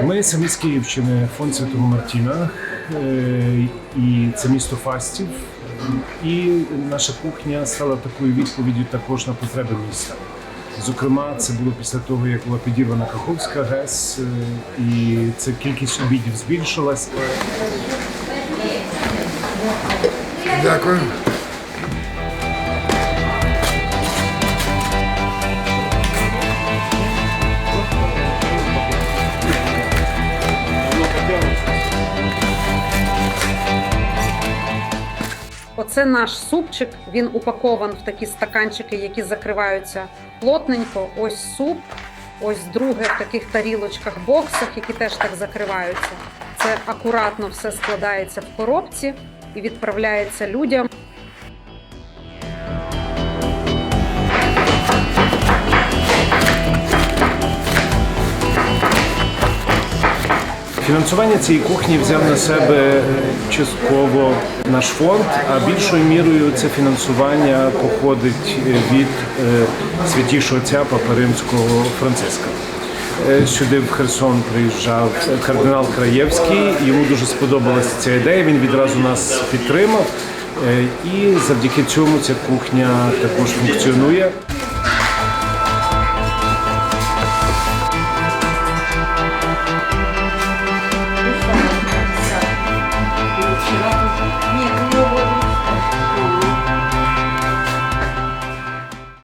Криниця міст Київщини, фонд Святого Мартіна, е, і це місто Фастів. І наша кухня стала такою відповіддю також на потреби міста. Зокрема, це було після того, як була підірвана Каховська ГЕС, е, і ця кількість обідів збільшилась. Дякую. Оце наш супчик. Він упакован в такі стаканчики, які закриваються плотненько. Ось суп. Ось друге в таких тарілочках, боксах, які теж так закриваються. Це акуратно все складається в коробці і відправляється людям. Фінансування цієї кухні взяв на себе е, частково наш фонд, а більшою мірою це фінансування походить е, від е, святішого отця Папа Римського Франциска. Сюди в Херсон приїжджав кардинал Краєвський. Йому дуже сподобалася ця ідея. Він відразу нас підтримав. І завдяки цьому ця кухня також функціонує.